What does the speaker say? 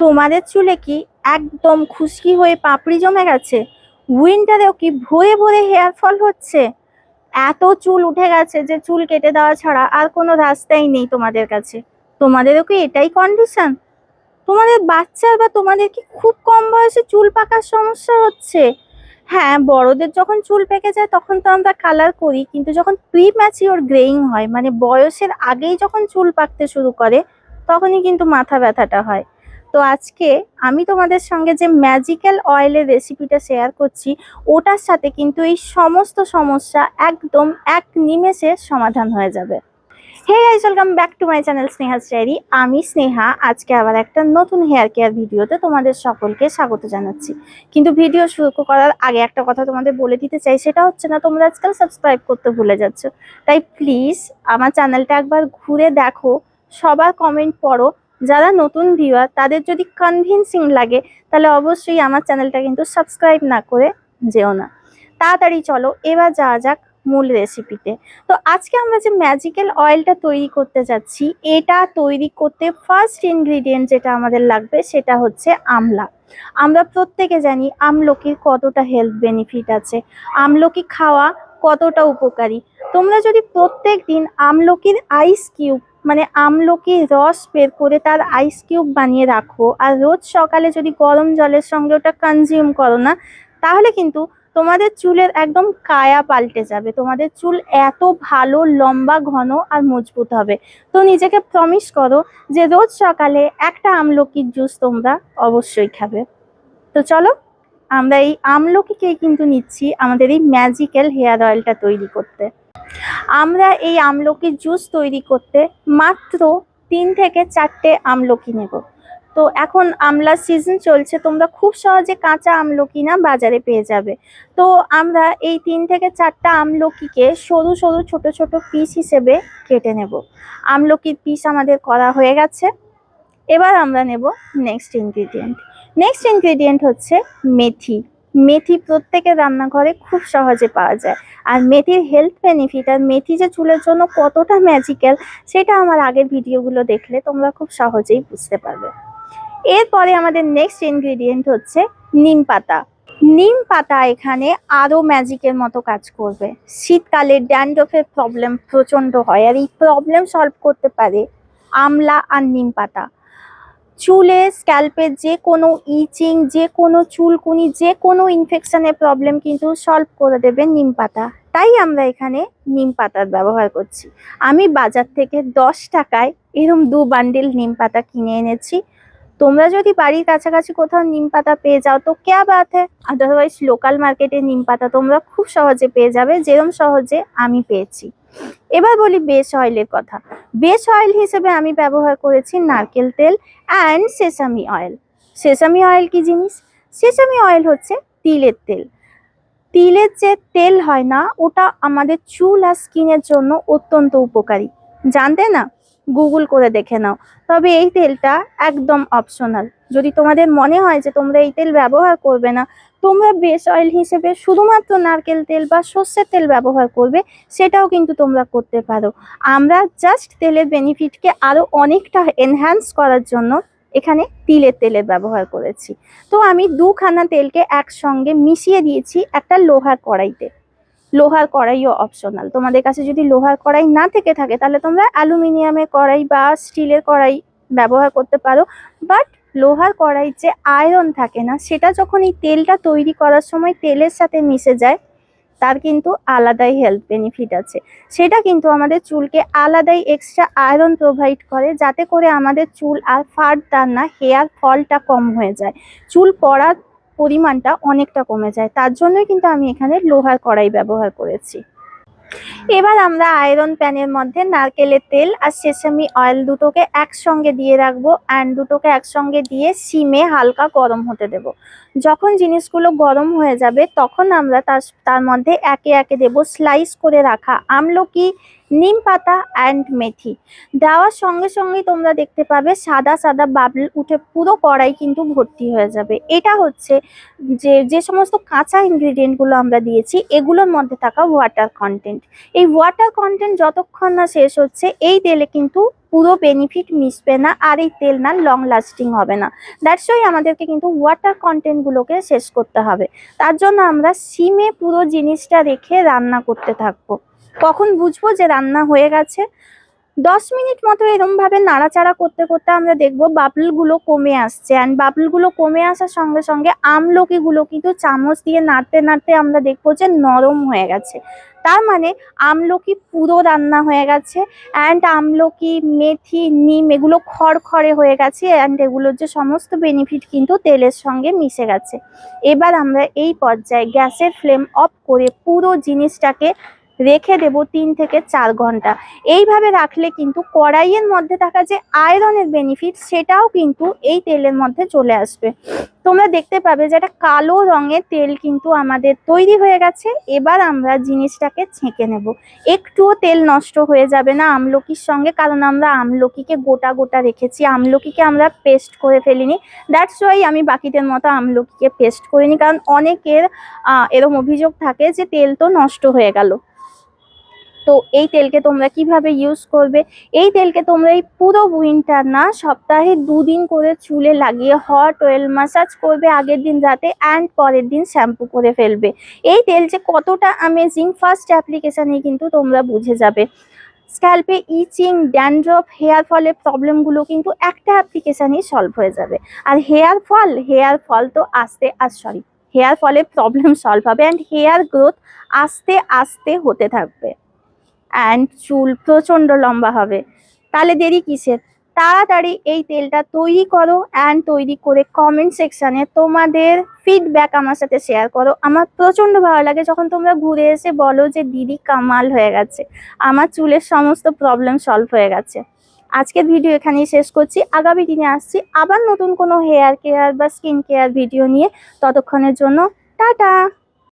তোমাদের চুলে কি একদম খুশকি হয়ে পাপড়ি জমে গেছে? উইন্টারেও কি ভরে ভরে হেয়ার ফল হচ্ছে? এত চুল উঠে গেছে যে চুল কেটে দেওয়া ছাড়া আর কোনো রাস্তাই নেই তোমাদের কাছে। তোমাদেরও কি এটাই কন্ডিশন তোমাদের বাচ্চার বা তোমাদের কি খুব কম বয়সে চুল পাকার সমস্যা হচ্ছে? হ্যাঁ বড়দের যখন চুল পেকে যায় তখন তো আমরা কালার করি, কিন্তু যখন প্রি ম্যাচিওর গ্রেইং হয় মানে বয়সের আগেই যখন চুল পাকতে শুরু করে, তখনই কিন্তু মাথা ব্যথাটা হয়। তো আজকে আমি তোমাদের সঙ্গে যে ম্যাজিক্যাল অয়েলের রেসিপিটা শেয়ার করছি, ওটার সাথে কিন্তু এই সমস্ত সমস্যা একদম এক নিমেষে সমাধান হয়ে যাবে। Hey guys welcome back to my channel Sneha diary আমি স্নেহা, আজকে আবার একটা নতুন হেয়ার কেয়ার ভিডিওতে তোমাদের সকলকে স্বাগত জানাচ্ছি। কিন্তু ভিডিও শুরু করার আগে একটা কথা তোমাদের বলে দিতে চাই, সেটা হচ্ছে না, তোমরা আজকাল সাবস্ক্রাইব করতে ভুলে যাচ্ছ। তাই প্লিজ আমার চ্যানেলটা একবার ঘুরে দেখো, সবার কমেন্ট পড়ো যারা নতুন ভিউয়ার তাদের যদি কনভিনসিং লাগে, তাহলে অবশ্যই আমার চ্যানেলটা কিন্তু সাবস্ক্রাইব না করে যেও না। তাড়াতাড়ি চলো, এবার যাওয়া যাক মূল রেসিপিতে তো। আজকে আমরা যে ম্যাজিক্যাল অয়েলটা তৈরি করতে যাচ্ছি, এটা তৈরি করতে ফার্স্ট ইনগ্রিডিয়েন্ট যেটা আমাদের লাগবে, সেটা হচ্ছে আমলা। আমরা প্রত্যেকে জানি আমলকির কতটা হেলথ বেনিফিট আছে। আমলকি খাওয়া কতটা উপকারী? তোমরা যদি প্রত্যেক দিন আমলকির আইস কিউব মানে আমলকির রস বের করে তার আইস কিউব বানিয়ে রাখো, আর রোজ সকালে যদি গরম জলের সঙ্গে ওটা কনজিউম করো না, তাহলে কিন্তু তোমাদের চুলের একদম কায়া পাল্টে যাবে। তোমাদের চুল এত ভালো, লম্বা, ঘন আর মজবুত হবে। তো নিজেকে প্রমিস করো যে রোজ সকালে একটা আমলকির জুস তোমরা অবশ্যই খাবে। তো চলো আমরা এই আমলকিকেই কিন্তু নিচ্ছি আমাদের এই ম্যাজিক্যাল হেয়ার অয়েলটা তৈরি করতে। আমরা এই আমলকির জুস তৈরি করতে মাত্র তিন থেকে চারটে আমলকি নেব। তো এখন আমলার সিজন চলছে, তোমরা খুব সহজে কাঁচা আমলকি না বাজারে পেয়ে যাবে। তো আমরা এই তিন থেকে চারটা আমলকিকে সরু সরু ছোট ছোট পিস হিসেবে কেটে নেব। আমলকির পিস আমাদের করা হয়ে গেছে। এবার আমরা নেব নেক্সট ইনগ্রিডিয়েন্ট নেক্সট ইনগ্রিডিয়েন্ট হচ্ছে মেথি। মেথি প্রত্যেকের রান্নাঘরে খুব সহজে পাওয়া যায়। আর মেথির হেলথ বেনিফিট আর মেথি যে চুলের জন্য কতটা ম্যাজিক্যাল সেটা আমার আগের ভিডিওগুলো দেখলে তোমরা খুব সহজেই বুঝতে পারবে। এরপরে আমাদের নেক্সট ইনগ্রিডিয়েন্ট হচ্ছে নিম পাতা। নিম পাতা এখানে আরও ম্যাজিকের মতো কাজ করবে। শীতকালে ড্যান্ড্রফের প্রবলেম প্রচণ্ড হয়, আর এই প্রবলেম সলভ করতে পারে আমলা আর নিম পাতা। চুলে স্ক্যাল্পের যে কোনো ইচিং, যে কোনো চুলকুনি, যে কোনো ইনফেকশনের প্রবলেম কিন্তু সলভ করে দেবে নিম পাতা। তাই আমরা এখানে নিম পাতার ব্যবহার করছি। আমি বাজার থেকে দশ টাকায় এরম দু বান্ডিল নিম পাতা কিনে এনেছি। তোমরা যদি বাড়ির কাছাকাছি কোথাও নিম পাতা পেয়ে যাও, তো ক্যা বাত হ্যাঁ আদারওয়াইজ লোকাল মার্কেটে নিম পাতা তোমরা খুব সহজে পেয়ে যাবে, যেরম সহজে আমি পেয়েছি। এবার বলি বেস অয়েলের কথা। বেস অয়েল হিসেবে আমি ব্যবহার করেছি নারকেল তেল and sesame oil sesame oil কি জিনিস? সেসামি অয়েল হচ্ছে তিলের তেল। তিলের যে তেল হয় না, ওটা আমাদের চুল আর স্কিনের জন্য অত্যন্ত উপকারী। জানতে না? গুগল করে দেখে নাও। তবে এই তেলটা একদম অপশনাল যদি তোমাদের মনে হয় যে তোমরা এই তেল ব্যবহার করবে না, তোমরা বেস অয়েল হিসেবে শুধুমাত্র নারকেল তেল বা সর্ষের তেল ব্যবহার করবে, সেটাও কিন্তু তোমরা করতে পারো। আমরা জাস্ট তেলের বেনিফিটকে আরও অনেকটা এনহ্যান্স করার জন্য এখানে তিলের তেলের ব্যবহার করেছি। তো আমি দুখানা তেলকে একসঙ্গে মিশিয়ে দিয়েছি একটা লোহার কড়াইতে। লোহার কড়াইও অপশনাল তোমাদের কাছে যদি লোহার কড়াই না থেকে থাকে, তাহলে তোমরা অ্যালুমিনিয়ামের কড়াই বা স্টিলের কড়াই ব্যবহার করতে পারো। বাট লোহার কড়াই যে আয়রন থাকে না, সেটা যখন এই তেলটা তৈরি করার সময় তেলের সাথে মিশে যায়, তার কিন্তু আলাদাই হেলথ বেনিফিট আছে। সেটা কিন্তু আমাদের চুলকে আলাদাই এক্সট্রা আয়রন প্রোভাইড করে, যাতে করে আমাদের চুল আর ফাটদার না হেয়ার ফলটা কম হয়ে যায়। চুল পড়ার পরিমাণটা অনেকটা কমে যায়। তার জন্যই কিন্তু আমি এখানে লোহার কড়াই ব্যবহার করেছি। এবার আমরা আয়রন প্যানের মধ্যে নারকেলের তেল আর সেসামি অয়েল দুটোকে একসঙ্গে দিয়ে রাখব অ্যান্ড দুটোকে একসঙ্গে দিয়ে সিমে হালকা গরম হতে দেব। যখন জিনিসগুলো গরম হয়ে যাবে তখন আমরা তার তার মধ্যে একে একে দেব স্লাইস করে রাখা আমলকি নিম পাতা অ্যান্ড মেথি। দেওয়ার সঙ্গে সঙ্গেই তোমরা দেখতে পাবে সাদা সাদা বাবল উঠে পুরো কড়াই কিন্তু ভর্তি হয়ে যাবে। এটা হচ্ছে যে যে সমস্ত কাঁচা ইনগ্রিডিয়েন্টগুলো আমরা দিয়েছি, এগুলোর মধ্যে থাকা ওয়াটার কন্টেন্ট এই ওয়াটার কন্টেন্ট যতক্ষণ না শেষ হচ্ছে, এই তেলে কিন্তু পুরো বেনিফিট মিশবে না আর এই তেল না লং লাস্টিং হবে না। দ্যাটস ওয়াই আমাদেরকে কিন্তু ওয়াটার কন্টেন্টগুলোকে শেষ করতে হবে। তার জন্য আমরা সিমে পুরো জিনিসটা রেখে রান্না করতে থাকব। কখন বুঝব যে রান্না হয়ে গেছে? দশ মিনিট মতো এরম ভাবে নাড়াচাড়া করতে করতে আমরা দেখব বাবলগুলো কমে আসছে। অ্যান্ড বাবলগুলো কমে আসার সঙ্গে সঙ্গে আমলকিগুলো কিন্তু চামচ দিয়ে নাড়তে নাড়তে আমরা দেখব যে নরম হয়ে গেছে। তার মানে আমলকি পুরো রান্না হয়ে গেছে। অ্যান্ড আমলকি, মেথি, নিম এগুলো খড়খড়ে হয়ে গেছে। অ্যান্ড এগুলোর যে সমস্ত বেনিফিট কিন্তু তেলের সঙ্গে মিশে গেছে। এবার আমরা এই পর্যায়ে গ্যাসের ফ্লেম অফ করে পুরো জিনিসটাকে রেখে দেব তিন থেকে চার ঘণ্টা। এইভাবে রাখলে কিন্তু কড়াইয়ের মধ্যে থাকা যে আয়রনের বেনিফিট সেটাও কিন্তু এই তেলের মধ্যে চলে আসবে। তোমরা দেখতে পাবে যে একটা কালো রঙের তেল কিন্তু আমাদের তৈরি হয়ে গেছে। এবার আমরা জিনিসটাকে ছেঁকে নেব। একটুও তেল নষ্ট হয়ে যাবে না আমলকির সঙ্গে, কারণ আমরা আমলকিকে গোটা গোটা রেখেছি। আমলকিকে আমরা পেস্ট করে ফেলিনি। দ্যাটস ওয়াই আমি বাকিদের মতো আমলকিকে পেস্ট করিনি। কারণ অনেকের এরম অভিযোগ থাকে যে তেল তো নষ্ট হয়ে গেল। তো এই তেলকে তোমরা কীভাবে ইউজ করবে? এই তেলকে তোমরা এই পুরো উইন্টার না সপ্তাহে দুদিন করে চুলে লাগিয়ে হট অয়েল মাসাজ করবে, আগের দিন রাতে অ্যান্ড পরের দিন শ্যাম্পু করে ফেলবে। এই তেল যে কতটা অ্যামেজিং ফার্স্ট অ্যাপ্লিকেশানে কিন্তু তোমরা বুঝে যাবে। স্ক্যাল্পে ইচিং ড্যান্ড্রফ হেয়ার ফলের প্রবলেমগুলো কিন্তু একটা অ্যাপ্লিকেশানেই সলভ হয়ে যাবে। আর হেয়ার ফল হেয়ার ফল তো আস্তে আর সরি হেয়ার ফলের প্রবলেম সলভ হবে অ্যান্ড হেয়ার গ্রোথ আস্তে আস্তে হতে থাকবে। অ্যান্ড চুল প্রচণ্ড লম্বা হবে। তাহলে দেরি কিসের? তাড়াতাড়ি এই তেলটা তৈরি করো অ্যান্ড তৈরি করে কমেন্ট সেকশানে তোমাদের ফিডব্যাক আমার সাথে শেয়ার করো। আমার প্রচণ্ড ভালো লাগে যখন তোমরা ঘুরে এসে বলো যে, দিদি কামাল হয়ে গেছে। আমার চুলের সমস্ত প্রবলেম সলভ হয়ে গেছে। আজকের ভিডিও এখানেই শেষ করছি। আগামী দিনে আসছি আবার নতুন কোনো হেয়ার কেয়ার বা স্কিন কেয়ার ভিডিও নিয়ে। ততক্ষণের জন্য টাটা!